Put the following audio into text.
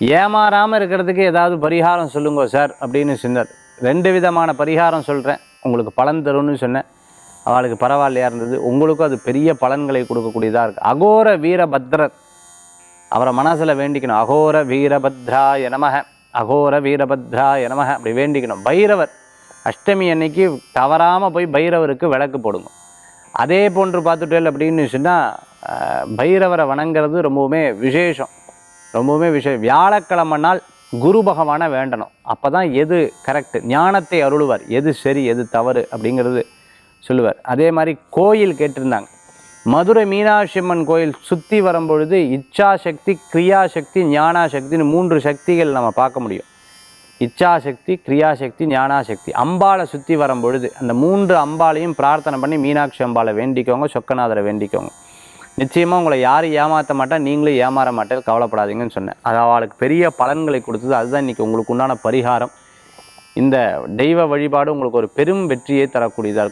ஏமாறாமல் இருக்கிறதுக்கு ஏதாவது பரிகாரம் சொல்லுங்க சார் அப்படின்னு சொன்னார். ரெண்டு விதமான பரிகாரம் சொல்கிறேன் உங்களுக்கு பலன் தரும்னு சொன்னேன். அவளுக்கு பரவாயில்லையா இருந்தது. உங்களுக்கும் அது பெரிய பலன்களை கொடுக்கக்கூடியதாக இருக்குது அகோர வீரபத்ரர். அவரை மனசில் வேண்டிக்கணும். அகோர வீரபத்ராய நமக. அகோர வீரபத்ராய நமக. அப்படி வேண்டிக்கணும். பைரவர். அஷ்டமி அன்னைக்கு தவறாமல் போய் பைரவருக்கு விளக்கு போடுங்க. அதே போன்று பார்த்துட்டேல் அப்படின்னு சொன்னால் பைரவரை வணங்கிறது ரொம்பவுமே விசேஷம். ரொம்பவுமே விஷயம். வியாழக்கிழமை நாள் குரு பகவானை வேண்டணும். அப்போ தான் எது கரெக்ட் ஞானத்தை அருளுவார். எது சரி எது தவறு அப்படிங்கிறது சொல்லுவார். அதே மாதிரி கோயில் கேட்டிருந்தாங்க. மதுரை மீனாட்சி அம்மன் கோயில் சுற்றி வரும்பொழுது இச்சாசக்தி கிரியாசக்தி ஞானாசக்தின்னு மூன்று சக்திகள் நம்ம பார்க்க முடியும். இச்சாசக்தி கிரியாசக்தி ஞானாசக்தி. அம்பாளை சுற்றி வரும்பொழுது அந்த மூன்று அம்பாளையும் பிரார்த்தனை பண்ணி மீனாட்சி அம்பாளை வேண்டிக்கோங்க சொக்கநாதரை வேண்டிக்கோங்க. நிச்சயமாக உங்களை யாரும் ஏமாற்ற மாட்டா நீங்களும் ஏமாற மாட்டேன் கவலைப்படாதீங்கன்னு சொன்னேன். அது அவளுக்கு பெரிய பலன்களை கொடுத்தது. அதுதான் இன்றைக்கி உங்களுக்கு உண்டான பரிகாரம். இந்த தெய்வ வழிபாடு உங்களுக்கு ஒரு பெரும் வெற்றியை தரக்கூடியதாக இருக்கும்.